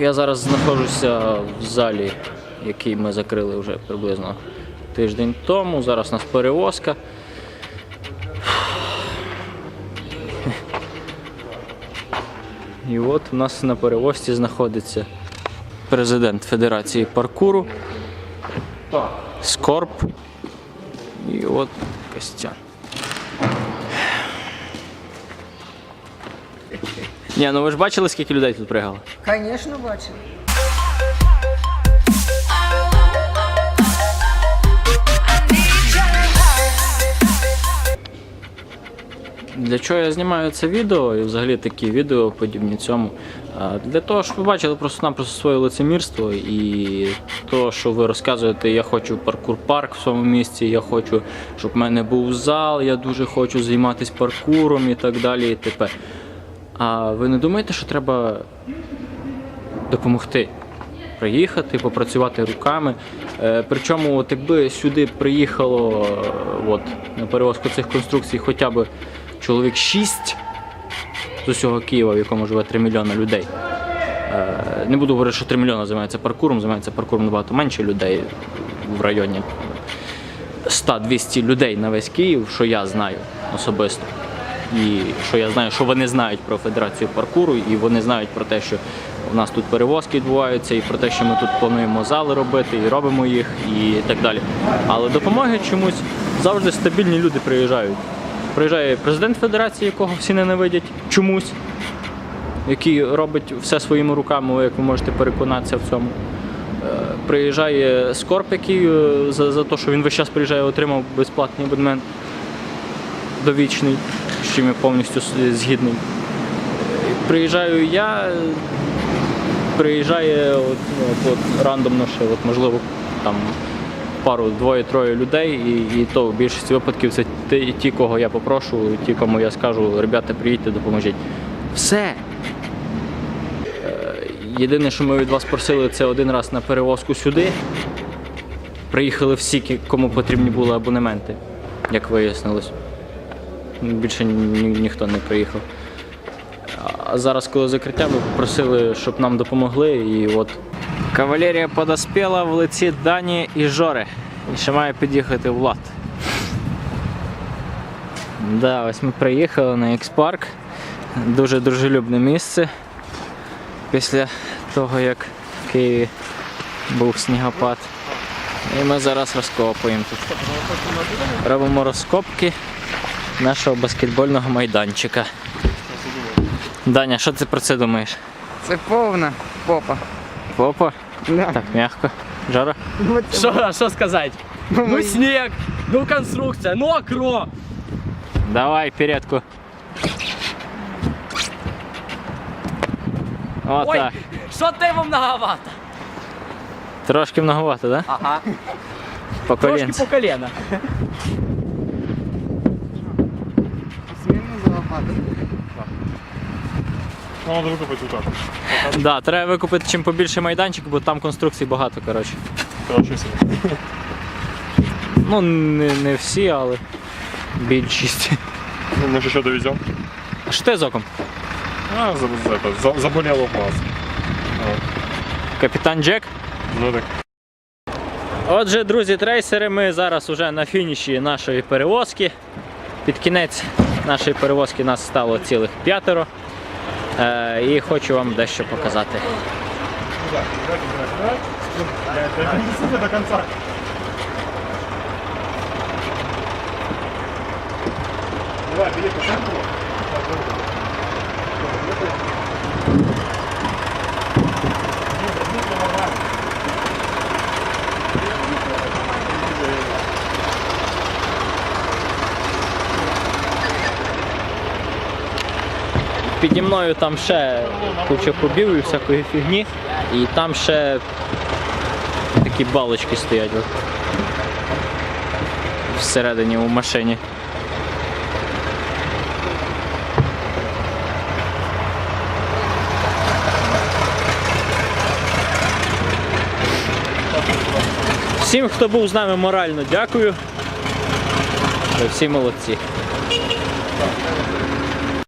Я зараз знаходжуся в залі, який ми закрили вже приблизно тиждень тому. Зараз у нас перевозка. І от у нас на перевозці знаходиться президент Федерації паркуру Скорб. І от Костян. Ні, ну ви ж бачили, скільки людей тут пригало? Звісно, бачив. Для чого я знімаю це відео і взагалі такі відео подібні цьому? Для того, щоб ви бачили просто-напросто своє лицемірство і то, що ви розказуєте, я хочу паркур-парк в своєму місці, я хочу, щоб в мене був зал, я дуже хочу займатися паркуром і так далі. І т.п. А ви не думаєте, що треба допомогти? Приїхати, попрацювати руками. Е, причому, от якби сюди приїхало е, от, на перевозку цих конструкцій хоча б чоловік 6 з усього Києва, в якому живе 3 мільйони людей. Е, не буду говорити, що 3 мільйони займаються паркуром, займається паркуром набагато менше людей в районі 100-200 людей на весь Київ, що я знаю особисто. І що я знаю, що вони знають про Федерацію паркуру, і вони знають про те, що у нас тут перевозки відбуваються, і про те, що ми тут плануємо зали робити, і робимо їх, і так далі. Але допомоги чомусь завжди стабільні люди приїжджають. Приїжджає президент Федерації, якого всі ненавидять чомусь, який робить все своїми руками, як ви можете переконатися в цьому. Е, Приїжджає Скорп, який е, за, за те, що він весь час приїжджає, отримав безплатний абонемент довічний, з чим я повністю згідний. Приїжджаю я, приїжджає от, ну, от, от рандомно ще, от, можливо, там пару, двоє-троє людей, і, і то в більшості випадків це ті, ті, кого я попрошу, ті, кому я скажу, ребята, приїдьте, допоможіть. Все. Е, Єдине, що ми від вас просили, це один раз на перевозку сюди. Приїхали всі, кому потрібні були абонементи, як вияснилось. Більше ні, ні- ніхто не приїхав. А зараз, коли закриття, ми попросили, щоб нам допомогли. І от кавалерія подоспіла в лиці Дані і Жори. І ще має під'їхати Влад. Да, ось ми приїхали на X-Park. Дуже дружелюбне місце. Після того, як в Києві був снігопад. І ми зараз розкопуємо тут. Робимо розкопки нашого баскетбольного майданчика. Даня, що ти про це думаєш? Це повна попа. Попа? Да. Так, м'яко. Жора? Що, що сказати? Ну сніг, ну конструкція, ну окно. Давай, передку. О, Ой, так. що ти вам многовато? Трошки многовато, да? Ага. По Трошки колінці. по коліна. Залопати. Ну, надо викопати отак. Да, треба викупити чим побільше майданчик, бо там конструкцій багато, коротше. Коротше, все. Ну, не, не всі, але більшість. Ну, ми ще що довеземо. А що ти з оком? А, за, за, это, за, заболело в глаз. Капітан Джек? Ну так. Отже, друзі, трейсери, ми зараз уже на фініші нашої перевозки. Під кінець нашої перевозки нас стало цілих п'ятеро. Е, і хочу вам дещо показати. до конца. Давай, бери пошарку. Піді мною там ще куча кубів і всякої фігні. І там ще такі балочки стоять от. всередині у машині. Всім, хто був з нами морально, дякую. Всі молодці.